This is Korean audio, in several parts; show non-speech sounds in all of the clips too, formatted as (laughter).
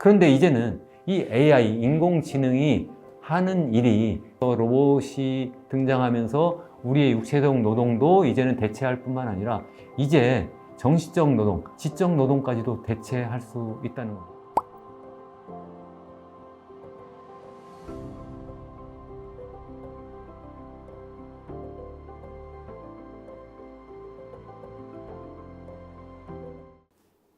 그런데 이제는 이 AI, 인공지능이 하는 일이 로봇이 등장하면서 우리의 육체적 노동도 이제는 대체할 뿐만 아니라 이제 정신적 노동, 지적 노동까지도 대체할 수 있다는 겁니다.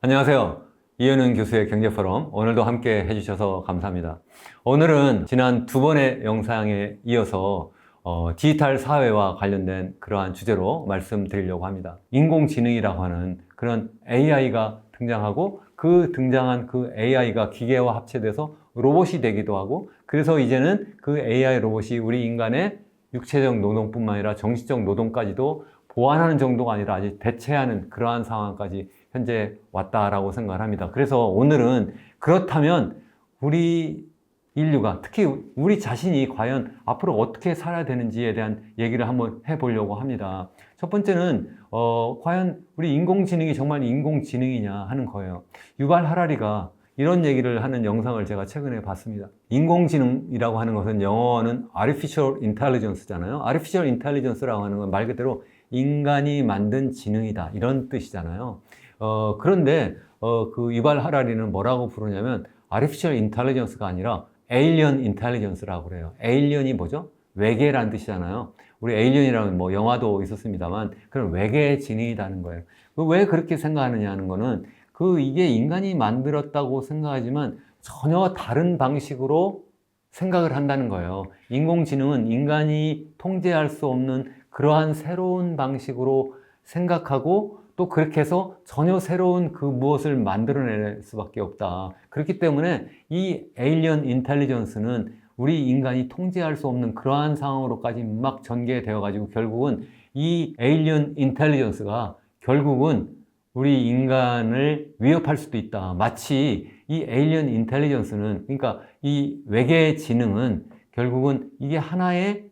안녕하세요. 이현은 교수의 경제포럼 오늘도 함께 해주셔서 감사합니다. 오늘은 지난 두 번의 영상에 이어서 어, 디지털 사회와 관련된 그러한 주제로 말씀드리려고 합니다. 인공지능이라고 하는 그런 AI가 등장하고 그 등장한 그 AI가 기계와 합체돼서 로봇이 되기도 하고 그래서 이제는 그 AI 로봇이 우리 인간의 육체적 노동뿐만 아니라 정신적 노동까지도 보완하는 정도가 아니라 아직 대체하는 그러한 상황까지 현재 왔다라고 생각을 합니다. 그래서 오늘은 그렇다면 우리 인류가 특히 우리 자신이 과연 앞으로 어떻게 살아야 되는지에 대한 얘기를 한번 해보려고 합니다. 첫 번째는 어, 과연 우리 인공지능이 정말 인공지능이냐 하는 거예요. 유발 하라리가 이런 얘기를 하는 영상을 제가 최근에 봤습니다. 인공지능이라고 하는 것은 영어는 artificial intelligence잖아요. artificial intelligence라고 하는 건 말 그대로 인간이 만든 지능이다 이런 뜻이잖아요. 어, 그런데 어, 그 유발 하라리는 뭐라고 부르냐면 artificial intelligence가 아니라 alien intelligence라고 그래요. alien이 뭐죠? 외계라는 뜻이잖아요. 우리 alien이라는 뭐 영화도 있었습니다만 그런 외계 지능이라는 거예요. 그왜 그렇게 생각하느냐 하는 거는 그 이게 인간이 만들었다고 생각하지만 전혀 다른 방식으로 생각을 한다는 거예요. 인공지능은 인간이 통제할 수 없는 그러한 새로운 방식으로 생각하고 또 그렇게 해서 전혀 새로운 그 무엇을 만들어낼 수밖에 없다. 그렇기 때문에 이 에일리언 인텔리전스는 우리 인간이 통제할 수 없는 그러한 상황으로까지 막 전개되어 가지고 결국은 이 에일리언 인텔리전스가 결국은 우리 인간을 위협할 수도 있다. 마치 이 에일리언 인텔리전스는 그러니까 이 외계 지능은 결국은 이게 하나의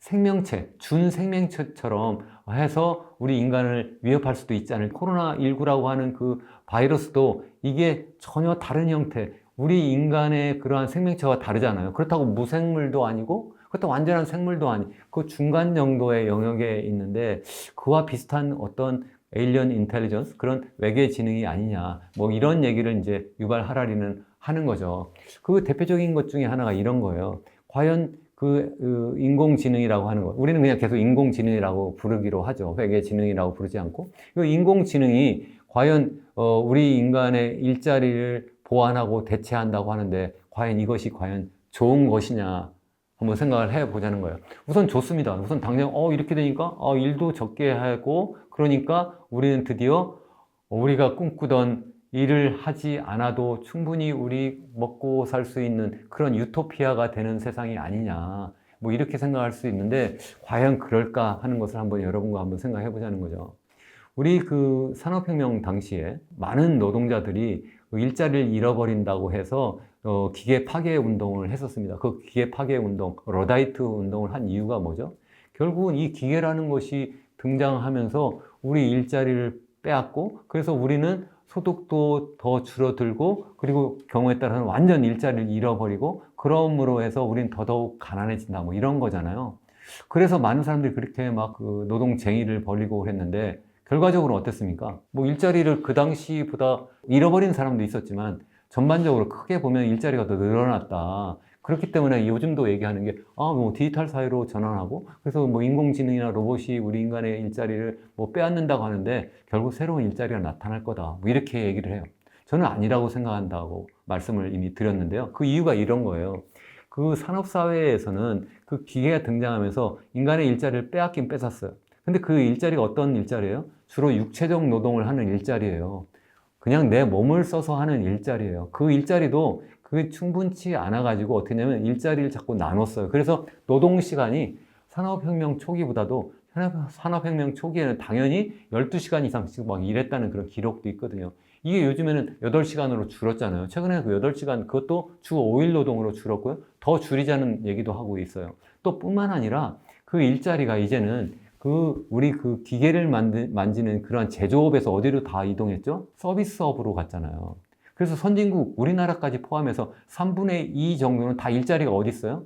생명체, 준 생명체처럼 해서 우리 인간을 위협할 수도 있지 않을 코로나19라고 하는 그 바이러스도 이게 전혀 다른 형태, 우리 인간의 그러한 생명체와 다르잖아요. 그렇다고 무생물도 아니고, 그렇다고 완전한 생물도 아니, 그 중간 정도의 영역에 있는데, 그와 비슷한 어떤 에일리언 인텔리전스, 그런 외계 지능이 아니냐, 뭐 이런 얘기를 이제 유발 하라리는 하는 거죠. 그 대표적인 것 중에 하나가 이런 거예요. 과연 그, 그 인공지능이라고 하는 것. 우리는 그냥 계속 인공지능이라고 부르기로 하죠. 회계지능이라고 부르지 않고. 이 인공지능이 과연 어, 우리 인간의 일자리를 보완하고 대체한다고 하는데 과연 이것이 과연 좋은 것이냐 한번 생각을 해 보자는 거예요. 우선 좋습니다. 우선 당장 어 이렇게 되니까 어 일도 적게 하고 그러니까 우리는 드디어 우리가 꿈꾸던 일을 하지 않아도 충분히 우리 먹고 살 수 있는 그런 유토피아가 되는 세상이 아니냐. 뭐 이렇게 생각할 수 있는데 과연 그럴까 하는 것을 한번 여러분과 한번 생각해 보자는 거죠. 우리 그 산업혁명 당시에 많은 노동자들이 그 일자리를 잃어버린다고 해서 어, 기계 파괴 운동을 했었습니다. 그 기계 파괴 운동, 러다이트 운동을 한 이유가 뭐죠? 결국은 이 기계라는 것이 등장하면서 우리 일자리를 빼앗고 그래서 우리는 소득도 더 줄어들고 그리고 경우에 따라서는 완전 일자리를 잃어버리고 그러므로 해서 우리는 더더욱 가난해진다 뭐 이런 거잖아요. 그래서 많은 사람들이 그렇게 막 그 노동쟁의를 벌이고 했는데 결과적으로 어땠습니까? 뭐 일자리를 그 당시보다 잃어버린 사람도 있었지만 전반적으로 크게 보면 일자리가 더 늘어났다. 그렇기 때문에 요즘도 얘기하는 게, 아, 뭐 디지털 사회로 전환하고, 그래서 뭐 인공지능이나 로봇이 우리 인간의 일자리를 뭐 빼앗는다고 하는데, 결국 새로운 일자리가 나타날 거다. 뭐 이렇게 얘기를 해요. 저는 아니라고 생각한다고 말씀을 이미 드렸는데요. 그 이유가 이런 거예요. 그 산업사회에서는 그 기계가 등장하면서 인간의 일자리를 빼앗긴 뺏었어요. 근데 그 일자리가 어떤 일자리예요? 주로 육체적 노동을 하는 일자리예요. 그냥 내 몸을 써서 하는 일자리예요. 그 일자리도 그게 충분치 않아가지고 어떻게 냐면 일자리를 자꾸 나눴어요. 그래서 노동 시간이 산업혁명 초기보다도 산업혁명 초기에는 당연히 12시간 이상씩 막 일했다는 그런 기록도 있거든요. 이게 요즘에는 8시간으로 줄었잖아요. 최근에 그 8시간 그것도 주 5일 노동으로 줄었고요. 더 줄이자는 얘기도 하고 있어요. 또 뿐만 아니라 그 일자리가 이제는 그 우리 그 기계를 만드, 만지는 그런 제조업에서 어디로 다 이동했죠? 서비스업으로 갔잖아요. 그래서 선진국 우리나라까지 포함해서 3분의 2 정도는 다 일자리가 어디 있어요?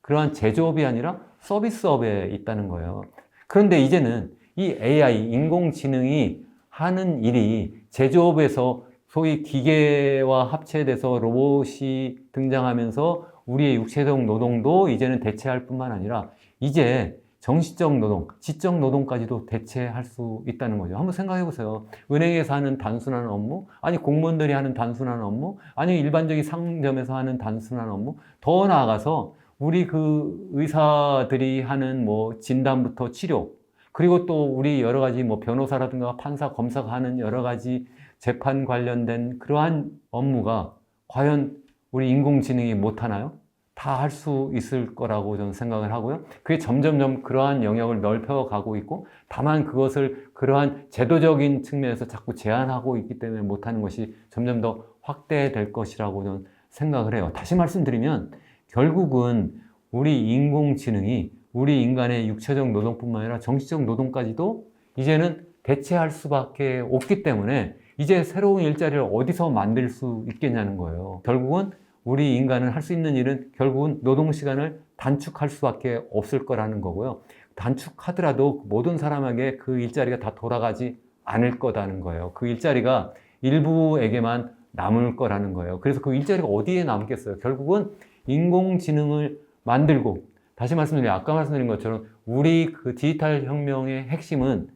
그러한 제조업이 아니라 서비스업에 있다는 거예요. 그런데 이제는 이 AI, 인공지능이 하는 일이 제조업에서 소위 기계와 합체돼서 로봇이 등장하면서 우리의 육체적 노동도 이제는 대체할 뿐만 아니라 이제 정신적 노동, 지적 노동까지도 대체할 수 있다는 거죠. 한번 생각해 보세요. 은행에서 하는 단순한 업무, 아니 공무원들이 하는 단순한 업무, 아니 일반적인 상점에서 하는 단순한 업무, 더 나아가서 우리 그 의사들이 하는 뭐 진단부터 치료, 그리고 또 우리 여러 가지 뭐 변호사라든가 판사, 검사가 하는 여러 가지 재판 관련된 그러한 업무가 과연 우리 인공지능이 못하나요? 다 할 수 있을 거라고 저는 생각을 하고요. 그게 점점점 그러한 영역을 넓혀가고 있고, 다만 그것을 그러한 제도적인 측면에서 자꾸 제한하고 있기 때문에 못하는 것이 점점 더 확대될 것이라고 저는 생각을 해요. 다시 말씀드리면, 결국은 우리 인공지능이 우리 인간의 육체적 노동뿐만 아니라 정신적 노동까지도 이제는 대체할 수밖에 없기 때문에 이제 새로운 일자리를 어디서 만들 수 있겠냐는 거예요. 결국은 우리 인간은 할 수 있는 일은 결국은 노동 시간을 단축할 수밖에 없을 거라는 거고요. 단축하더라도 모든 사람에게 그 일자리가 다 돌아가지 않을 거라는 거예요. 그 일자리가 일부에게만 남을 거라는 거예요. 그래서 그 일자리가 어디에 남겠어요? 결국은 인공지능을 만들고 다시 말씀드리면 아까 말씀드린 것처럼 우리 그 디지털 혁명의 핵심은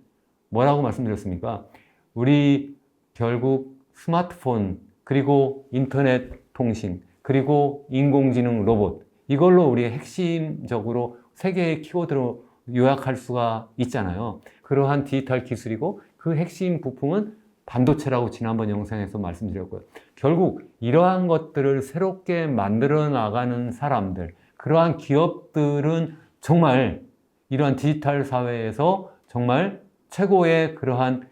뭐라고 말씀드렸습니까? 우리 결국 스마트폰 그리고 인터넷 통신 그리고 인공지능 로봇 이걸로 우리의 핵심적으로 세 개의 키워드로 요약할 수가 있잖아요. 그러한 디지털 기술이고 그 핵심 부품은 반도체라고 지난번 영상에서 말씀드렸고요. 결국 이러한 것들을 새롭게 만들어 나가는 사람들, 그러한 기업들은 정말 이러한 디지털 사회에서 정말 최고의 그러한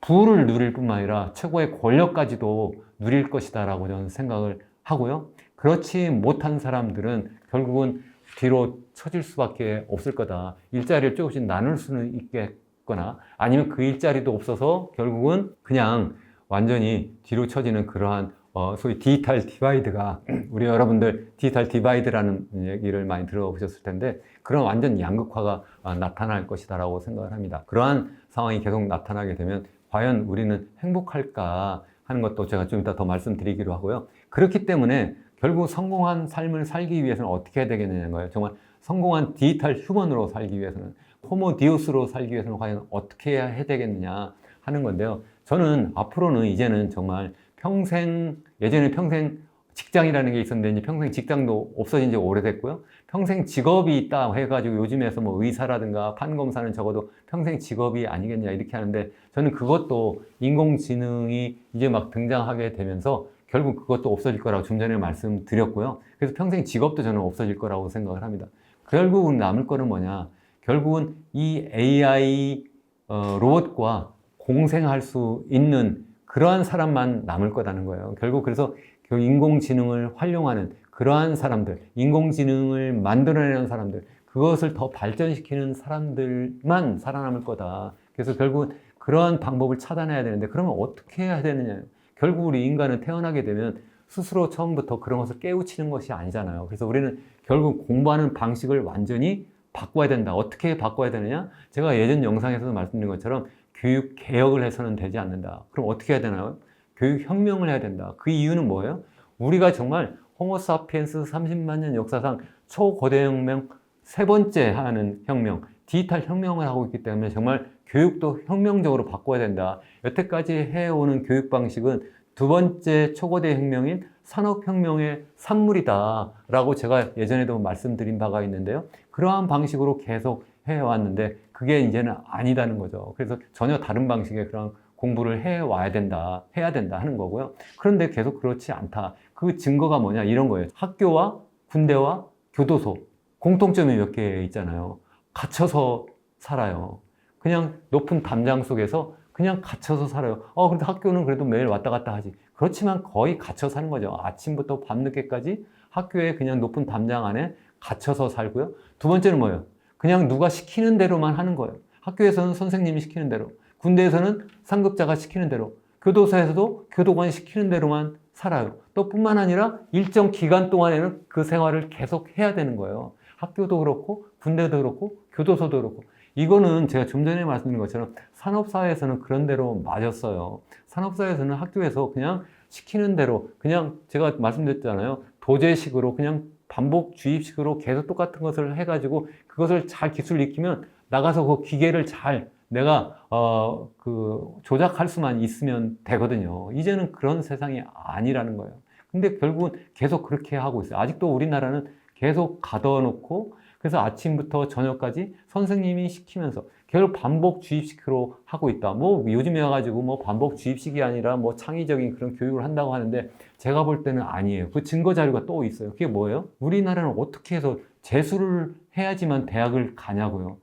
부를 누릴 뿐만 아니라 최고의 권력까지도 누릴 것이다라고 저는 생각을 하고요. 그렇지 못한 사람들은 결국은 뒤로 처질 수밖에 없을 거다. 일자리를 조금씩 나눌 수는 있겠거나 아니면 그 일자리도 없어서 결국은 그냥 완전히 뒤로 처지는 그러한 어, 소위 디지털 디바이드가 (clears throat) 우리 여러분들 디지털 디바이드라는 얘기를 많이 들어보셨을 텐데 그런 완전 양극화가 어, 나타날 것이다라고 생각을 합니다. 그러한 상황이 계속 나타나게 되면 과연 우리는 행복할까 하는 것도 제가 좀 이따 더 말씀드리기로 하고요. 그렇기 때문에 결국 성공한 삶을 살기 위해서는 어떻게 해야 되겠느냐는 거예요. 정말 성공한 디지털 휴먼으로 살기 위해서는 호모 디오스로 살기 위해서는 과연 어떻게 해야 되겠느냐 하는 건데요. 저는 앞으로는 이제는 정말 평생 예전에 평생 직장이라는 게 있었는데 이제 평생 직장도 없어진 지 오래됐고요. 평생 직업이 있다 해가지고 요즘에서 뭐 의사라든가 판검사는 적어도 평생 직업이 아니겠냐 이렇게 하는데 저는 그것도 인공지능이 이제 막 등장하게 되면서 결국 그것도 없어질 거라고 좀 전에 말씀드렸고요. 그래서 평생 직업도 저는 없어질 거라고 생각을 합니다. 결국은 남을 거는 뭐냐? 결국은 이 AI 어, 로봇과 공생할 수 있는 그러한 사람만 남을 거라는 거예요. 결국 그래서 그 인공지능을 활용하는 그러한 사람들, 인공지능을 만들어내는 사람들, 그것을 더 발전시키는 사람들만 살아남을 거다. 그래서 결국 그러한 방법을 차단해야 되는데 그러면 어떻게 해야 되느냐. 결국 우리 인간은 태어나게 되면 스스로 처음부터 그런 것을 깨우치는 것이 아니잖아요. 그래서 우리는 결국 공부하는 방식을 완전히 바꿔야 된다. 어떻게 바꿔야 되느냐? 제가 예전 영상에서도 말씀드린 것처럼 교육 개혁을 해서는 되지 않는다. 그럼 어떻게 해야 되나요? 교육 혁명을 해야 된다. 그 이유는 뭐예요? 우리가 정말 호모사피엔스 30만 년 역사상 초거대 혁명 세 번째 하는 혁명, 디지털 혁명을 하고 있기 때문에 정말 교육도 혁명적으로 바꿔야 된다. 여태까지 해오는 교육 방식은 두 번째 초거대 혁명인 산업혁명의 산물이다라고 제가 예전에도 말씀드린 바가 있는데요. 그러한 방식으로 계속 해왔는데 그게 이제는 아니다는 거죠. 그래서 전혀 다른 방식의 그런 공부를 해와야 된다, 해야 된다 하는 거고요. 그런데 계속 그렇지 않다. 그 증거가 뭐냐? 이런 거예요. 학교와 군대와 교도소. 공통점이 몇 개 있잖아요. 갇혀서 살아요. 그냥 높은 담장 속에서 그냥 갇혀서 살아요. 어, 그래도 학교는 그래도 매일 왔다 갔다 하지. 그렇지만 거의 갇혀 사는 거죠. 아침부터 밤늦게까지 학교에 그냥 높은 담장 안에 갇혀서 살고요. 두 번째는 뭐예요? 그냥 누가 시키는 대로만 하는 거예요. 학교에서는 선생님이 시키는 대로, 군대에서는 상급자가 시키는 대로, 교도소에서도 교도관이 시키는 대로만 살아요. 또 뿐만 아니라 일정 기간 동안에는 그 생활을 계속 해야 되는 거예요. 학교도 그렇고 군대도 그렇고 교도소도 그렇고 이거는 제가 좀 전에 말씀드린 것처럼 산업사회에서는 그런 대로 맞았어요. 산업사회에서는 학교에서 그냥 시키는 대로 그냥 제가 말씀드렸잖아요. 도제식으로 그냥 반복 주입식으로 계속 똑같은 것을 해가지고 그것을 잘 기술 익히면 나가서 그 기계를 잘 내가 어 그 조작할 수만 있으면 되거든요. 이제는 그런 세상이 아니라는 거예요. 근데 결국은 계속 그렇게 하고 있어요. 아직도 우리나라는 계속 가둬놓고 그래서 아침부터 저녁까지 선생님이 시키면서 계속 반복 주입식으로 하고 있다. 뭐 요즘에 와가지고 뭐 반복 주입식이 아니라 뭐 창의적인 그런 교육을 한다고 하는데 제가 볼 때는 아니에요. 그 증거 자료가 또 있어요. 그게 뭐예요? 우리나라는 어떻게 해서 재수를 해야지만 대학을 가냐고요.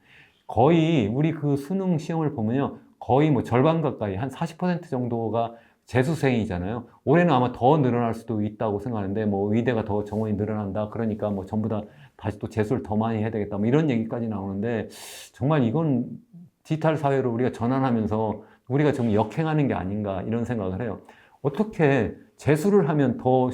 거의 우리 그 수능 시험을 보면요. 거의 뭐 절반 가까이 한 40% 정도가 재수생이잖아요. 올해는 아마 더 늘어날 수도 있다고 생각하는데 뭐 의대가 더 정원이 늘어난다. 그러니까 뭐 전부 다 다시 또 재수를 더 많이 해야 되겠다. 뭐 이런 얘기까지 나오는데 정말 이건 디지털 사회로 우리가 전환하면서 우리가 좀 역행하는 게 아닌가 이런 생각을 해요. 어떻게 재수를 하면 더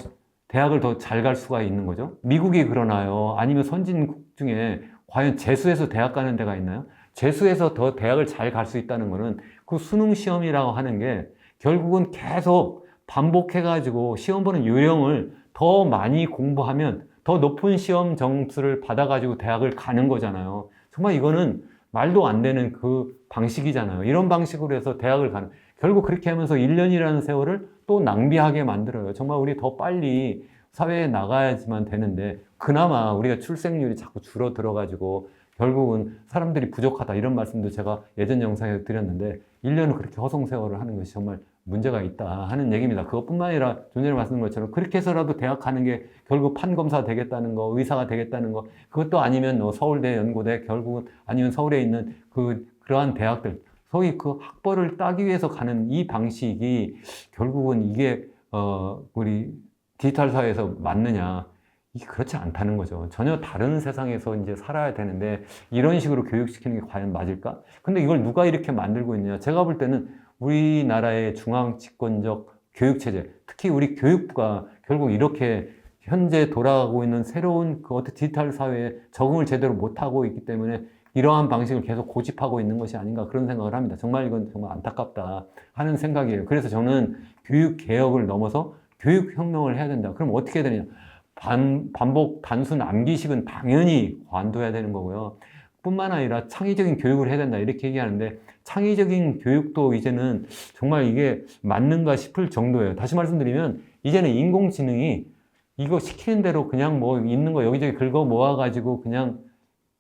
대학을 더 잘 갈 수가 있는 거죠? 미국이 그러나요? 아니면 선진국 중에 과연 재수해서 대학 가는 데가 있나요? 재수해서 더 대학을 잘 갈 수 있다는 거는 그 수능 시험이라고 하는 게 결국은 계속 반복해가지고 시험 보는 요령을 더 많이 공부하면 더 높은 시험 점수를 받아가지고 대학을 가는 거잖아요. 정말 이거는 말도 안 되는 그 방식이잖아요. 이런 방식으로 해서 대학을 가는. 결국 그렇게 하면서 1년이라는 세월을 또 낭비하게 만들어요. 정말 우리 더 빨리 사회에 나가야지만 되는데 그나마 우리가 출생률이 자꾸 줄어들어가지고 결국은 사람들이 부족하다 이런 말씀도 제가 예전 영상에 드렸는데 1년을 그렇게 허송 세월을 하는 것이 정말 문제가 있다 하는 얘기입니다. 그것뿐만 아니라 좀 전에 말씀드린 것처럼 그렇게 해서라도 대학 가는 게 결국 판검사 되겠다는 거, 의사가 되겠다는 거, 그것도 아니면 뭐 서울대, 연고대, 결국은 아니면 서울에 있는 그 그러한 대학들, 소위 그 학벌을 따기 위해서 가는 이 방식이 결국은 이게 어 우리 디지털 사회에서 맞느냐? 이게 그렇지 않다는 거죠. 전혀 다른 세상에서 이제 살아야 되는데 이런 식으로 교육시키는 게 과연 맞을까? 근데 이걸 누가 이렇게 만들고 있느냐? 제가 볼 때는 우리나라의 중앙 집권적 교육 체제, 특히 우리 교육부가 결국 이렇게 현재 돌아가고 있는 새로운 그 어떤 디지털 사회에 적응을 제대로 못 하고 있기 때문에 이러한 방식을 계속 고집하고 있는 것이 아닌가 그런 생각을 합니다. 정말 이건 정말 안타깝다 하는 생각이에요. 그래서 저는 교육 개혁을 넘어서 교육 혁명을 해야 된다. 그럼 어떻게 해야 되느냐? 반, 반복 단순 암기식은 당연히 관둬야 되는 거고요. 뿐만 아니라 창의적인 교육을 해야 된다. 이렇게 얘기하는데 창의적인 교육도 이제는 정말 이게 맞는가 싶을 정도예요. 다시 말씀드리면 이제는 인공지능이 이거 시키는 대로 그냥 뭐 있는 거 여기저기 긁어 모아가지고 그냥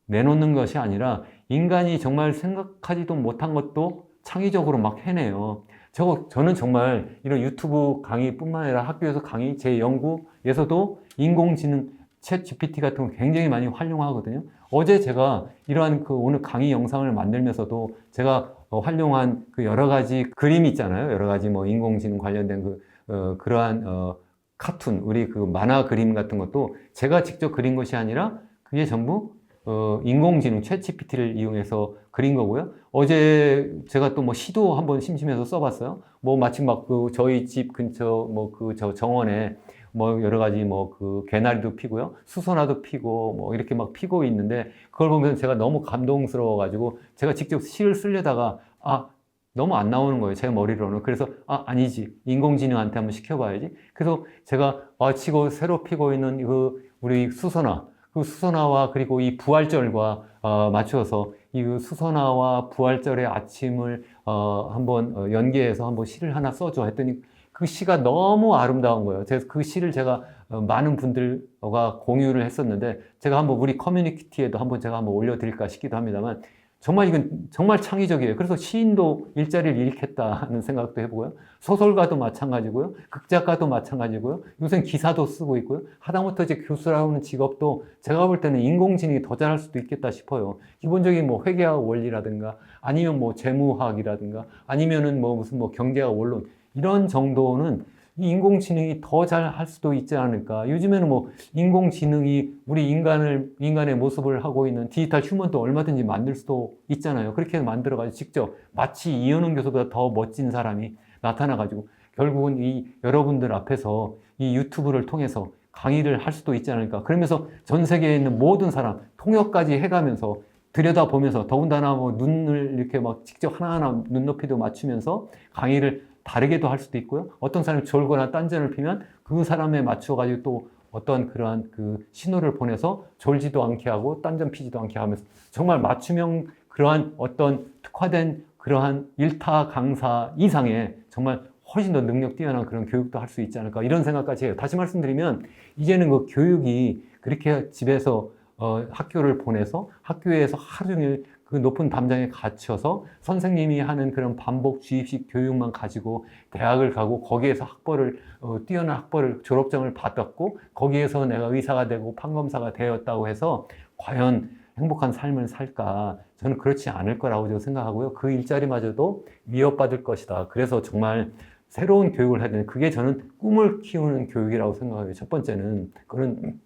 내놓는 것이 아니라 인간이 정말 생각하지도 못한 것도 창의적으로 막 해내요. 저, 저는 정말 이런 유튜브 강의뿐만 아니라 학교에서 강의, 제 연구에서도 인공지능 챗 GPT 같은 거 굉장히 많이 활용하거든요. 어제 제가 이러한 그 오늘 강의 영상을 만들면서도 제가 어, 활용한 그 여러 가지 그림 있잖아요. 여러 가지 뭐 인공지능 관련된 그, 어, 그러한, 어, 카툰, 우리 그 만화 그림 같은 것도 제가 직접 그린 것이 아니라 그게 전부 어, 인공지능 챗 GPT를 이용해서 그린 거고요. 어제 제가 또 뭐 시도 한번 심심해서 써봤어요. 뭐 마침 막 그 저희 집 근처 뭐 그 저 정원에 뭐 여러 가지 뭐 그 개나리도 피고요. 수선화도 피고 뭐 이렇게 막 피고 있는데 그걸 보면서 제가 너무 감동스러워 가지고 제가 직접 시를 쓰려다가 아 너무 안 나오는 거예요. 제 머리로는. 그래서, 아, 아니지. 인공지능한테 한번 시켜봐야지. 그래서 제가, 아, 치고 새로 피고 있는 그, 우리 수선화. 그 수선화와 그리고 이 부활절과, 어, 맞춰서 이 수선화와 부활절의 아침을, 어, 한번 어, 연계해서 한번 시를 하나 써줘 했더니 그 시가 너무 아름다운 거예요. 그래서 그 시를 제가 어, 많은 분들과 공유를 했었는데 제가 한번 우리 커뮤니티에도 한번 제가 한번 올려드릴까 싶기도 합니다만 정말 이건 정말 창의적이에요. 그래서 시인도 일자리를 잃겠다는 생각도 해보고요. 소설가도 마찬가지고요. 극작가도 마찬가지고요. 요새 기사도 쓰고 있고요. 하다못해 이제 교수라는 직업도 제가 볼 때는 인공지능이 더 잘할 수도 있겠다 싶어요. 기본적인 뭐 회계학 원리라든가 아니면 뭐 재무학이라든가 아니면은 뭐 무슨 뭐 경제학 원론 이런 정도는 이 인공지능이 더 잘 할 수도 있지 않을까. 요즘에는 뭐 인공지능이 우리 인간을, 인간의 모습을 하고 있는 디지털 휴먼도 얼마든지 만들 수도 있잖아요. 그렇게 만들어가지고 직접 마치 이현웅 교수보다 더 멋진 사람이 나타나가지고 결국은 이 여러분들 앞에서 이 유튜브를 통해서 강의를 할 수도 있지 않을까. 그러면서 전 세계에 있는 모든 사람 통역까지 해가면서 들여다보면서 더군다나 뭐 눈을 이렇게 막 직접 하나하나 눈높이도 맞추면서 강의를 다르게도 할 수도 있고요. 어떤 사람이 졸거나 딴전을 피면 그 사람에 맞춰가지고 또 어떤 그러한 그 신호를 보내서 졸지도 않게 하고 딴전 피지도 않게 하면서 정말 맞춤형 그러한 어떤 특화된 그러한 일타 강사 이상의 정말 훨씬 더 능력 뛰어난 그런 교육도 할 수 있지 않을까 이런 생각까지 해요. 다시 말씀드리면 이제는 그 교육이 그렇게 집에서 어, 학교를 보내서 학교에서 하루 종일 그 높은 담장에 갇혀서 선생님이 하는 그런 반복 주입식 교육만 가지고 대학을 가고 거기에서 학벌을 어, 뛰어난 학벌을 졸업장을 받았고 거기에서 내가 의사가 되고 판검사가 되었다고 해서 과연 행복한 삶을 살까? 저는 그렇지 않을 거라고 생각하고요. 그 일자리마저도 위협받을 것이다. 그래서 정말 새로운 교육을 해야 되는 그게 저는 꿈을 키우는 교육이라고 생각해요 첫 번째는 그런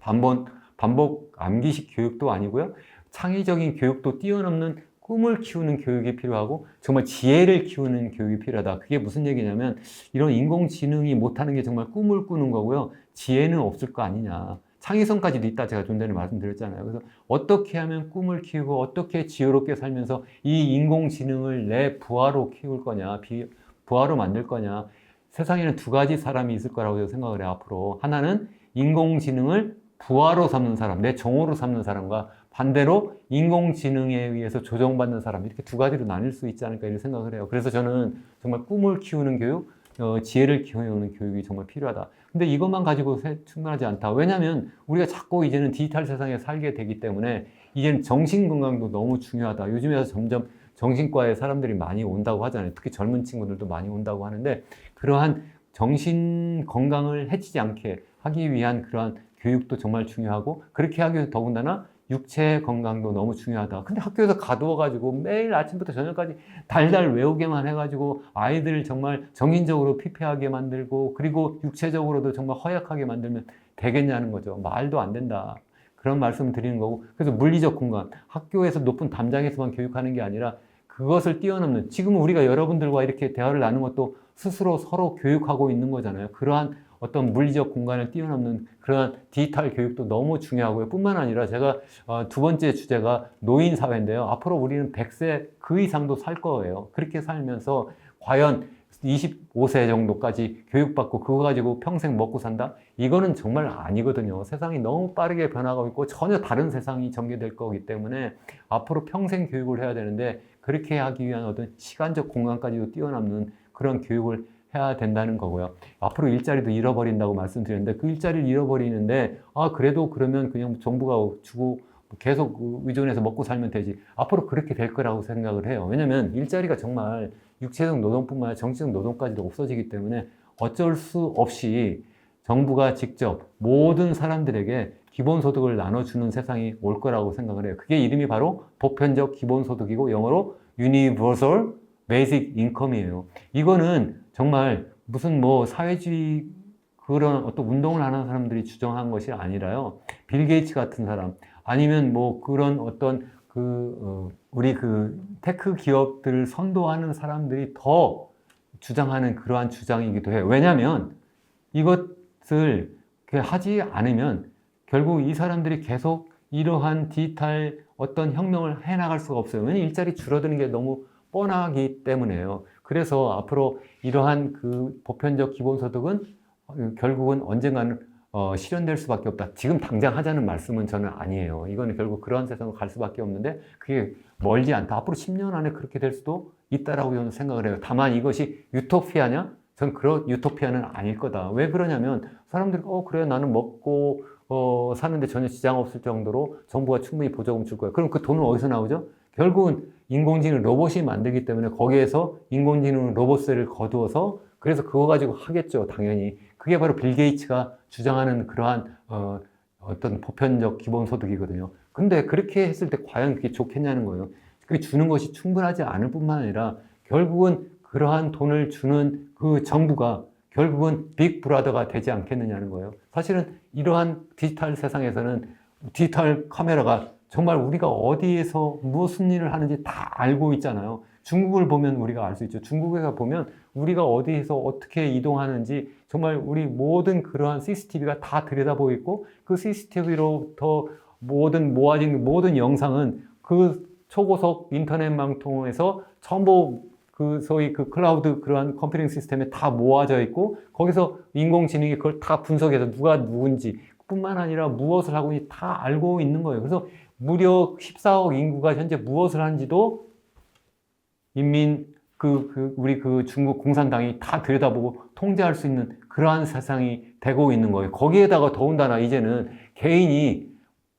반복 반복 암기식 교육도 아니고요 창의적인 교육도 뛰어넘는 꿈을 키우는 교육이 필요하고 정말 지혜를 키우는 교육이 필요하다. 그게 무슨 얘기냐면 이런 인공지능이 못하는 게 정말 꿈을 꾸는 거고요. 지혜는 없을 거 아니냐. 창의성까지도 있다 제가 좀 전에 말씀드렸잖아요. 그래서 어떻게 하면 꿈을 키우고 어떻게 지혜롭게 살면서 이 인공지능을 내 부하로 키울 거냐, 비, 부하로 만들 거냐. 세상에는 두 가지 사람이 있을 거라고 생각을 해요. 앞으로 하나는 인공지능을 부하로 삼는 사람, 내 정오로 삼는 사람과 반대로 인공지능에 의해서 조정받는 사람 이렇게 두 가지로 나뉠 수 있지 않을까 이런 생각을 해요. 그래서 저는 정말 꿈을 키우는 교육, 어, 지혜를 키우는 교육이 정말 필요하다. 근데 이것만 가지고 충분하지 않다. 왜냐하면 우리가 자꾸 이제는 디지털 세상에 살게 되기 때문에 이제는 정신 건강도 너무 중요하다. 요즘에 점점 정신과에 사람들이 많이 온다고 하잖아요. 특히 젊은 친구들도 많이 온다고 하는데 그러한 정신 건강을 해치지 않게 하기 위한 그러한 교육도 정말 중요하고 그렇게 하기 위해서 더군다나 육체 건강도 너무 중요하다. 근데 학교에서 가두어가지고 매일 아침부터 저녁까지 달달 외우게만 해가지고 아이들을 정말 정신적으로 피폐하게 만들고 그리고 육체적으로도 정말 허약하게 만들면 되겠냐는 거죠. 말도 안 된다. 그런 말씀 드리는 거고. 그래서 물리적 공간. 학교에서 높은 담장에서만 교육하는 게 아니라 그것을 뛰어넘는 지금은 우리가 여러분들과 이렇게 대화를 나누는 것도 스스로 서로 교육하고 있는 거잖아요. 그러한 어떤 물리적 공간을 뛰어넘는 그런 디지털 교육도 너무 중요하고요. 뿐만 아니라 제가 어, 두 번째 주제가 노인 사회인데요. 앞으로 우리는 100세 그 이상도 살 거예요. 그렇게 살면서 과연 25세 정도까지 교육받고 그거 가지고 평생 먹고 산다? 이거는 정말 아니거든요. 세상이 너무 빠르게 변하고 있고 전혀 다른 세상이 전개될 거기 때문에 앞으로 평생 교육을 해야 되는데 그렇게 하기 위한 어떤 시간적 공간까지도 뛰어넘는 그런 교육을 해야 된다는 거고요. 앞으로 일자리도 잃어버린다고 말씀드렸는데 그 일자리를 잃어버리는데 아 그래도 그러면 그냥 정부가 주고 계속 의존해서 먹고 살면 되지. 앞으로 그렇게 될 거라고 생각을 해요. 왜냐면 일자리가 정말 육체적 노동뿐만 아니라 정치적 노동까지도 없어지기 때문에 어쩔 수 없이 정부가 직접 모든 사람들에게 기본소득을 나눠주는 세상이 올 거라고 생각을 해요. 그게 이름이 바로 보편적 기본소득이고 영어로 Universal Basic Income이에요. 이거는 정말 무슨 뭐 사회주의 그런 어떤 운동을 하는 사람들이 주장한 것이 아니라요. 빌 게이츠 같은 사람 아니면 뭐 그런 어떤 그 어, 우리 그 테크 기업들을 선도하는 사람들이 더 주장하는 그러한 주장이기도 해요. 왜냐하면 이것을 하지 않으면 결국 이 사람들이 계속 이러한 디지털 어떤 혁명을 해 나갈 수가 없어요. 왜냐면 일자리 줄어드는 게 너무 뻔하기 때문에요. 그래서 앞으로 이러한 그 보편적 기본소득은 결국은 언젠가는 어, 실현될 수밖에 없다. 지금 당장 하자는 말씀은 저는 아니에요. 이거는 결국 그러한 세상으로 갈 수밖에 없는데 그게 멀지 않다. 앞으로 10년 안에 그렇게 될 수도 있다라고 저는 생각을 해요. 다만 이것이 유토피아냐? 전 그런 유토피아는 아닐 거다. 왜 그러냐면 사람들이 어 그래 나는 먹고 어, 사는데 전혀 지장 없을 정도로 정부가 충분히 보조금 줄 거야. 그럼 그 돈은 어디서 나오죠? 결국은 인공지능 로봇이 만들기 때문에 거기에서 인공지능 로봇세를 거두어서 그래서 그거 가지고 하겠죠, 당연히. 그게 바로 빌 게이츠가 주장하는 그러한 어, 어떤 보편적 기본소득이거든요. 근데 그렇게 했을 때 과연 그게 좋겠냐는 거예요. 그게 주는 것이 충분하지 않을 뿐만 아니라 결국은 그러한 돈을 주는 그 정부가 결국은 빅 브라더가 되지 않겠느냐는 거예요. 사실은 이러한 디지털 세상에서는 디지털 카메라가 정말 우리가 어디에서 무슨 일을 하는지 다 알고 있잖아요. 중국을 보면 우리가 알 수 있죠. 중국에 가 보면 우리가 어디에서 어떻게 이동하는지 정말 우리 모든 그러한 CCTV가 다 들여다보고 있고 그 CCTV로부터 모든 모아진 모든 영상은 그 초고속 인터넷망 통해서 전부 그 소위 그 클라우드 그러한 컴퓨팅 시스템에 다 모아져 있고 거기서 인공지능이 그걸 다 분석해서 누가 누군지 뿐만 아니라 무엇을 하고 있는지 다 알고 있는 거예요. 그래서 무려 14억 인구가 현재 무엇을 하는지도 인민 그, 그 우리 그 중국 공산당이 다 들여다보고 통제할 수 있는 그러한 세상이 되고 있는 거예요. 거기에다가 더군다나 이제는 개인이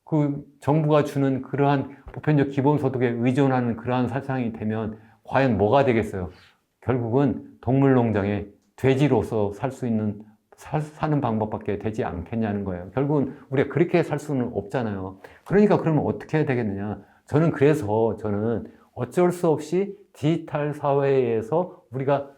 그 정부가 주는 그러한 보편적 기본소득에 의존하는 그러한 세상이 되면 과연 뭐가 되겠어요? 결국은 동물농장에 돼지로서 살 수 있는 사, 사는 방법밖에 되지 않겠냐는 거예요. 결국은 우리가 그렇게 살 수는 없잖아요. 그러니까 그러면 어떻게 해야 되겠느냐? 저는 그래서 저는 어쩔 수 없이 디지털 사회에서 우리가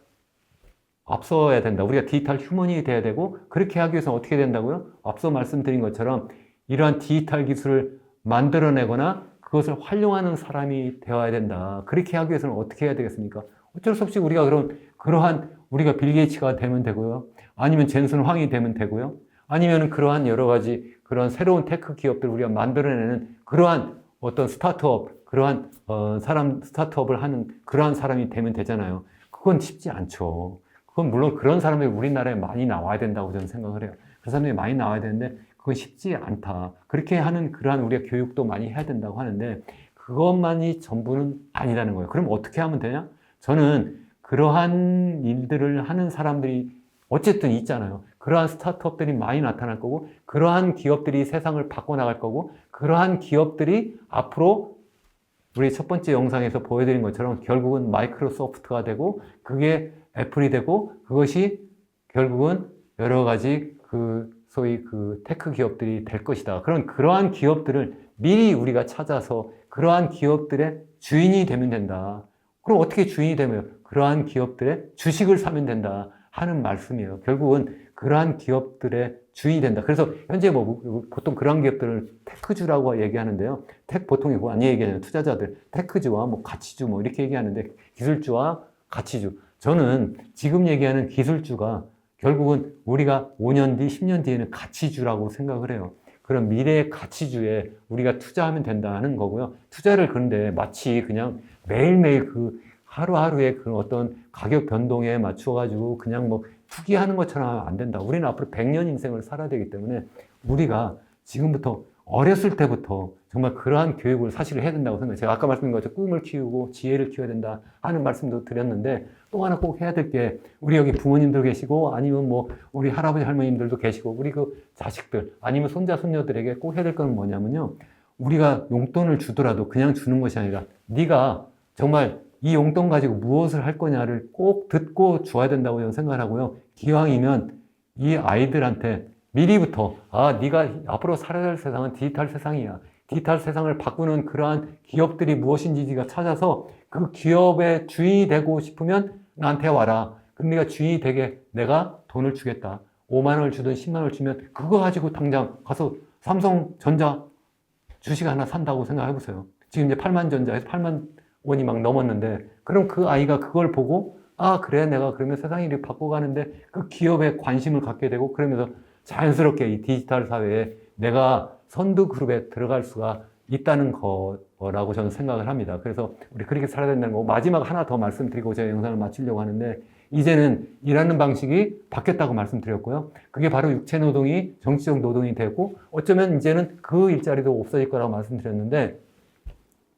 앞서야 된다. 우리가 디지털 휴먼이 돼야 되고 그렇게 하기 위해서 어떻게 된다고요? 앞서 말씀드린 것처럼 이러한 디지털 기술을 만들어내거나 그것을 활용하는 사람이 되어야 된다. 그렇게 하기 위해서는 어떻게 해야 되겠습니까? 어쩔 수 없이 우리가 그런 그러한 우리가 빌 게이츠가 되면 되고요. 아니면 젠슨 황이 되면 되고요. 아니면 그러한 여러 가지 그런 새로운 테크 기업들 우리가 만들어내는 그러한 어떤 스타트업, 그러한 어, 사람 스타트업을 하는 그러한 사람이 되면 되잖아요. 그건 쉽지 않죠. 그건 물론 그런 사람들이 우리나라에 많이 나와야 된다고 저는 생각을 해요. 그 사람들이 많이 나와야 되는데 그건 쉽지 않다. 그렇게 하는 그러한 우리가 교육도 많이 해야 된다고 하는데 그것만이 전부는 아니라는 거예요. 그럼 어떻게 하면 되냐? 저는 그러한 일들을 하는 사람들이 어쨌든 있잖아요. 그러한 스타트업들이 많이 나타날 거고, 그러한 기업들이 세상을 바꿔나갈 거고, 그러한 기업들이 앞으로 우리 첫 번째 영상에서 보여드린 것처럼 결국은 마이크로소프트가 되고, 그게 애플이 되고, 그것이 결국은 여러 가지 그 소위 그 테크 기업들이 될 것이다. 그런 그러한 기업들을 미리 우리가 찾아서 그러한 기업들의 주인이 되면 된다. 그럼 어떻게 주인이 되면 그러한 기업들의 주식을 사면 된다 하는 말씀이에요. 결국은 그러한 기업들의 주인이 된다. 그래서 현재 뭐 보통 그러한 기업들을 테크주라고 얘기하는데요. 텍 보통 이거 많이 얘기하는 투자자들 테크주와 뭐 가치주 뭐 이렇게 얘기하는데 기술주와 가치주. 저는 지금 얘기하는 기술주가 결국은 우리가 5년 뒤, 10년 뒤에는 가치주라고 생각을 해요. 그런 미래의 가치주에 우리가 투자하면 된다는 거고요. 투자를 그런데 마치 그냥 매일매일 그 하루하루의 그 어떤 가격 변동에 맞춰가지고 그냥 뭐 투기하는 것처럼 안 된다. 우리는 앞으로 100년 인생을 살아야 되기 때문에 우리가 지금부터 어렸을 때부터 정말 그러한 교육을 사실 해야 된다고 생각해요. 제가 아까 말씀드린 것처럼 꿈을 키우고 지혜를 키워야 된다 하는 말씀도 드렸는데 또 하나 꼭 해야 될 게 우리 여기 부모님도 계시고 아니면 뭐 우리 할아버지 할머님들도 계시고 우리 그 자식들 아니면 손자 손녀들에게 꼭 해야 될 건 뭐냐면요. 우리가 용돈을 주더라도 그냥 주는 것이 아니라 네가 정말 이 용돈 가지고 무엇을 할 거냐를 꼭 듣고 줘야 된다고 저는 생각을 하고요. 기왕이면 이 아이들한테 미리부터 아 네가 앞으로 살아야 할 세상은 디지털 세상이야. 디지털 세상을 바꾸는 그러한 기업들이 무엇인지 네가 찾아서 그 기업의 주인이 되고 싶으면 나한테 와라. 그럼 네가 주인이 되게 내가 돈을 주겠다. 5만 원을 주든 10만 원을 주면 그거 가지고 당장 가서 삼성전자 주식 하나 산다고 생각해 보세요. 지금 이제 8만 전자에서 8만 원이 막 넘었는데 그럼 그 아이가 그걸 보고 아 그래 내가 그러면 세상이 바꿔가는데 그 기업에 관심을 갖게 되고 그러면서 자연스럽게 이 디지털 사회에 내가 선두 그룹에 들어갈 수가 있다는 거라고 저는 생각을 합니다. 그래서 우리 그렇게 살아야 된다는 거 마지막 하나 더 말씀드리고 제가 영상을 마치려고 하는데 이제는 일하는 방식이 바뀌었다고 말씀드렸고요. 그게 바로 육체 노동이 정치적 노동이 되고 어쩌면 이제는 그 일자리도 없어질 거라고 말씀드렸는데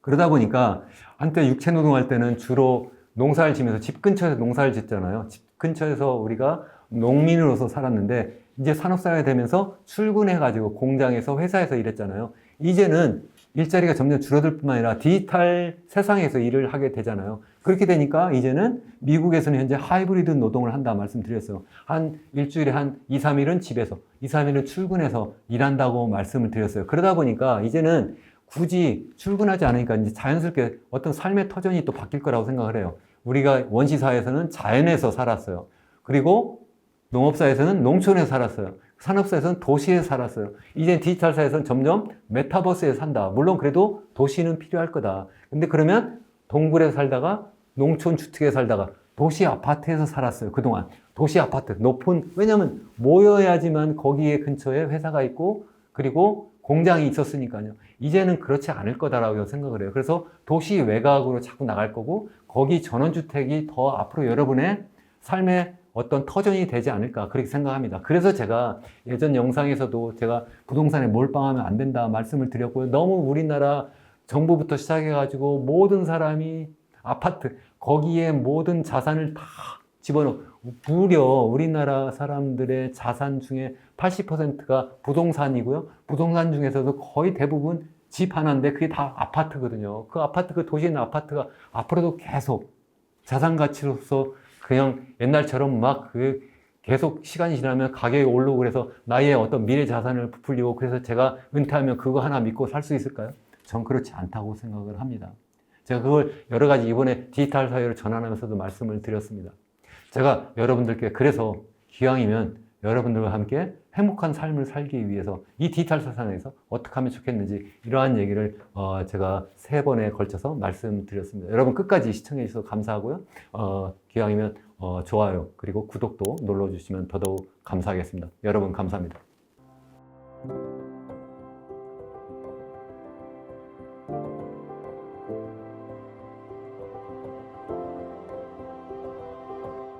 그러다 보니까 한때 육체 노동할 때는 주로 농사를 지면서 집 근처에서 농사를 짓잖아요. 집 근처에서 우리가 농민으로서 살았는데 이제 산업사회가 되면서 출근해가지고 공장에서 회사에서 일했잖아요. 이제는 일자리가 점점 줄어들 뿐만 아니라 디지털 세상에서 일을 하게 되잖아요. 그렇게 되니까 이제는 미국에서는 현재 하이브리드 노동을 한다 말씀드렸어요. 한 일주일에 한 2, 3일은 집에서, 2, 3일은 출근해서 일한다고 말씀을 드렸어요. 그러다 보니까 이제는 굳이 출근하지 않으니까 이제 자연스럽게 어떤 삶의 터전이 또 바뀔 거라고 생각을 해요. 우리가 원시사회에서는 자연에서 살았어요. 그리고 농업사에서는 농촌에 살았어요. 산업사에서는 도시에 살았어요. 이제 디지털 사회에서는 점점 메타버스에 산다. 물론 그래도 도시는 필요할 거다. 근데 그러면 동굴에 살다가 농촌 주택에 살다가 도시 아파트에서 살았어요. 그동안. 도시 아파트, 높은, 왜냐면 모여야지만 거기에 근처에 회사가 있고, 그리고 공장이 있었으니까요. 이제는 그렇지 않을 거다라고 생각을 해요. 그래서 도시 외곽으로 자꾸 나갈 거고, 거기 전원주택이 더 앞으로 여러분의 삶의 어떤 터전이 되지 않을까 그렇게 생각합니다. 그래서 제가 예전 영상에서도 제가 부동산에 몰빵하면 안 된다 말씀을 드렸고요. 너무 우리나라 정부부터 시작해가지고 모든 사람이 아파트 거기에 모든 자산을 다 집어넣어 무려 우리나라 사람들의 자산 중에 80%가 부동산이고요. 부동산 중에서도 거의 대부분 집 하나인데 그게 다 아파트거든요. 그 아파트 그 도시에 있는 아파트가 앞으로도 계속 자산 가치로서 그냥 옛날처럼 막 그 계속 시간이 지나면 가격이 오르고 그래서 나의 어떤 미래 자산을 부풀리고 그래서 제가 은퇴하면 그거 하나 믿고 살 수 있을까요? 전 그렇지 않다고 생각을 합니다. 제가 그걸 여러 가지 이번에 디지털 사회를 전환하면서도 말씀을 드렸습니다. 제가 여러분들께 그래서 기왕이면 여러분들과 함께 행복한 삶을 살기 위해서 이 디지털 세상에서 어떻게 하면 좋겠는지 이러한 얘기를 어 제가 세 번에 걸쳐서 말씀드렸습니다. 여러분 끝까지 시청해 주셔서 감사하고요. 어 기왕이면 어 좋아요 그리고 구독도 눌러주시면 더더욱 감사하겠습니다. 여러분 감사합니다.